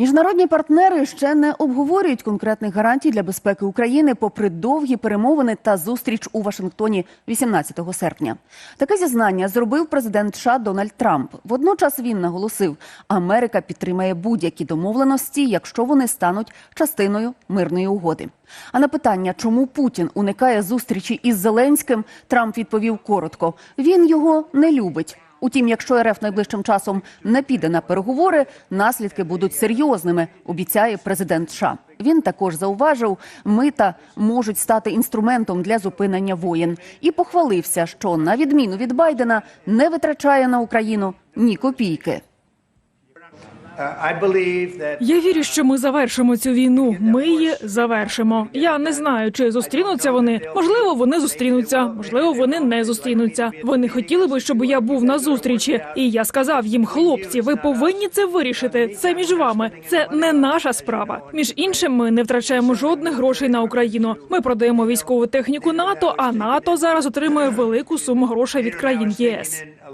Міжнародні партнери ще не обговорюють конкретних гарантій для безпеки України, попри довгі перемовини та зустріч у Вашингтоні 18 серпня. Таке зізнання зробив президент США Дональд Трамп. Водночас він наголосив, Америка підтримає будь-які домовленості, якщо вони стануть частиною мирної угоди. А на питання, чому Путін уникає зустрічі із Зеленським, Трамп відповів коротко: він його не любить. Утім, якщо РФ найближчим часом не піде на переговори, наслідки будуть серйозними, обіцяє президент США. Він також зауважив, мита можуть стати інструментом для зупинення воєн і похвалився, що на відміну від Байдена не витрачає на Україну ні копійки. Я вірю, що ми завершимо цю війну. Ми її завершимо. Я не знаю, чи зустрінуться вони. Можливо, вони зустрінуться, можливо, вони не зустрінуться. Вони хотіли би, щоб я був на зустрічі. І я сказав їм, хлопці, ви повинні це вирішити. Це між вами. Це не наша справа. Між іншим, ми не втрачаємо жодних грошей на Україну. Ми продаємо військову техніку НАТО, а НАТО зараз отримує велику суму грошей від країн ЄС.